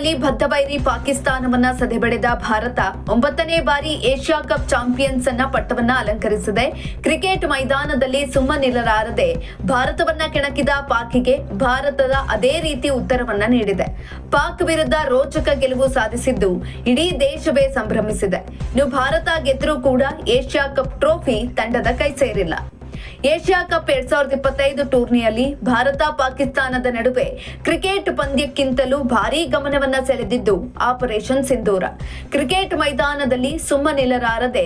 ಬದ್ಧಬೈರಿ ಪಾಕಿಸ್ತಾನವನ್ನ ಸದೆಬಡೆದ ಭಾರತ ಒಂಬತ್ತನೇ ಬಾರಿ Asia cup champions ಅನ್ನ ಪಟ್ಟವನ್ನ ಅಲಂಕರಿಸಿದೆ. ಕ್ರಿಕೆಟ್ ಮೈದಾನದಲ್ಲಿ ಸುಮ್ಮನಿರಲಾರದೆ ಭಾರತವನ್ನ ಕೆಣಕಿದ ಪಾಕಿಗೆ ಭಾರತದ ಅದೇ ರೀತಿ ಉತ್ತರವನ್ನ ನೀಡಿದೆ. ಪಾಕ್ ವಿರುದ್ಧ ರೋಚಕ ಗೆಲುವು ಸಾಧಿಸಿದ್ದು ಇಡೀ ದೇಶವೇ ಸಂಭ್ರಮಿಸಿದೆ. ಇನ್ನು ಭಾರತ ಗೆದ್ದರೂ ಕೂಡ ಏಷ್ಯಾ ಕಪ್ ಟ್ರೋಫಿ ತಂಡದ ಕೈ ಸೇರಿಲ್ಲ. ಏಷ್ಯಾ ಕಪ್ ಎರಡ್ ಸಾವಿರದ ಇಪ್ಪತ್ತೈದು ಟೂರ್ನಿಯಲ್ಲಿ ಭಾರತ ಪಾಕಿಸ್ತಾನದ ನಡುವೆ ಕ್ರಿಕೆಟ್ ಪಂದ್ಯಕ್ಕಿಂತಲೂ ಭಾರೀ ಗಮನವನ್ನ ಸೆಳೆದಿದ್ದು ಆಪರೇಷನ್ ಸಿಂಧೂರ. ಕ್ರಿಕೆಟ್ ಮೈದಾನದಲ್ಲಿ ಸುಮ್ಮನಿಲ್ಲರಾರದೆ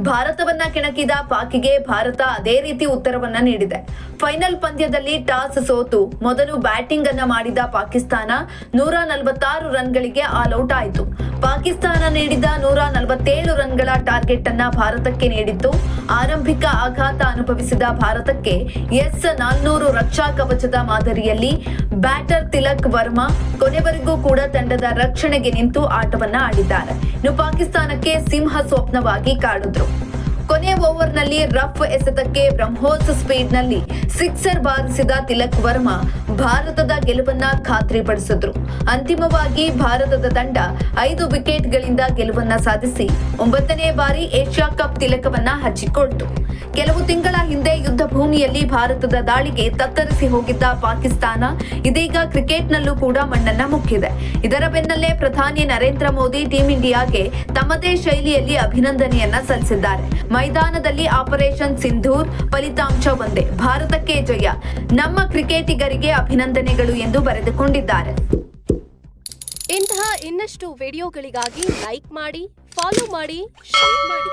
ಭಾರತವನ್ನ ಕೆಣಕಿದ ಪಾಕಿಗೆ ಭಾರತ ಅದೇ ರೀತಿ ಉತ್ತರವನ್ನ ನೀಡಿದೆ. ಫೈನಲ್ ಪಂದ್ಯದಲ್ಲಿ ಟಾಸ್ ಸೋತು ಮೊದಲು ಬ್ಯಾಟಿಂಗ್ ಅನ್ನ ಮಾಡಿದ ಪಾಕಿಸ್ತಾನ ನೂರ ನಲವತ್ತಾರು ರನ್ಗಳಿಗೆ ಆಲ್ಔಟ್ ಆಯಿತು. ಪಾಕಿಸ್ತಾನ ನೀಡಿದ ನೂರ ನಲವತ್ತೇಳು ರನ್ಗಳ ಟಾರ್ಗೆಟ್ ಅನ್ನ ಭಾರತಕ್ಕೆ ನೀಡಿತ್ತು ಆರಂಭಿಕ ಆಘಾತ ಅನುಭವಿಸಿದ ಭಾರತಕ್ಕೆ ಎಸ್ ನಾನ್ನೂರು ರಕ್ಷಾ ಕವಚದ ಮಾದರಿಯಲ್ಲಿ ಬ್ಯಾಟರ್ ತಿಲಕ್ ವರ್ಮಾ ಕೊನೆವರೆಗೂ ಕೂಡ ತಂಡದ ರಕ್ಷಣೆಗೆ ನಿಂತು ಆಟವನ್ನ ಆಡಿದ್ದಾರೆ. ಇನ್ನು ಪಾಕಿಸ್ತಾನಕ್ಕೆ ಸಿಂಹ ಸ್ವಪ್ನವಾಗಿ ಕಾಡಿದ್ರು. ಕೊನೆ ಓವರ್ನಲ್ಲಿ ರಫ್ ಎಸೆತಕ್ಕೆ ಬ್ರಹ್ಮೋಸ್ ಸ್ಪೀಡ್ನಲ್ಲಿ ಸಿಕ್ಸರ್ ಬಾರಿಸಿದ ತಿಲಕ್ ವರ್ಮಾ ಭಾರತದ ಗೆಲುವನ್ನ ಖಾತ್ರಿಪಡಿಸಿದ್ರು. ಅಂತಿಮವಾಗಿ ಭಾರತದ ತಂಡ ಐದು ವಿಕೆಟ್ಗಳಿಂದ ಗೆಲುವನ್ನ ಸಾಧಿಸಿ ಒಂಬತ್ತನೇ ಬಾರಿ ಏಷ್ಯಾ ಕಪ್ ತಿಲಕವನ್ನ ಹಚ್ಚಿಕೊಳ್ತು. ಕೆಲವು ತಿಂಗಳ ಹಿಂದೆ ಯುದ್ಧ ಭೂಮಿಯಲ್ಲಿ ಭಾರತದ ದಾಳಿಗೆ ತತ್ತರಿಸಿ ಹೋಗಿದ್ದ ಪಾಕಿಸ್ತಾನ ಇದೀಗ ಕ್ರಿಕೆಟ್ನಲ್ಲೂ ಕೂಡ ಮಣ್ಣನ್ನ ಮುಕ್ಕಿದೆ. ಇದರ ಬೆನ್ನಲ್ಲೇ ಪ್ರಧಾನಿ ನರೇಂದ್ರ ಮೋದಿ ಟೀಂ ಇಂಡಿಯಾಗೆ ತಮ್ಮದೇ ಶೈಲಿಯಲ್ಲಿ ಅಭಿನಂದನೆಯನ್ನ ಸಲ್ಲಿಸಿದ್ದಾರೆ. ಮೈದಾನದಲ್ಲಿ ಆಪರೇಷನ್ ಸಿಂಧೂರ್ ಫಲಿತಾಂಶ ಒಂದೇ. ಭಾರತಕ್ಕೆ ಜಯ. ನಮ್ಮ ಕ್ರಿಕೆಟಿಗರಿಗೆ ಅಭಿನಂದನೆಗಳು ಎಂದು ಬರೆದುಕೊಂಡಿದ್ದಾರೆ. ಇಂತಹ ಇನ್ನಷ್ಟು ವಿಡಿಯೋಗಳಿಗಾಗಿ ಲೈಕ್ ಮಾಡಿ, ಫಾಲೋ ಮಾಡಿ, ಶೇರ್ ಮಾಡಿ.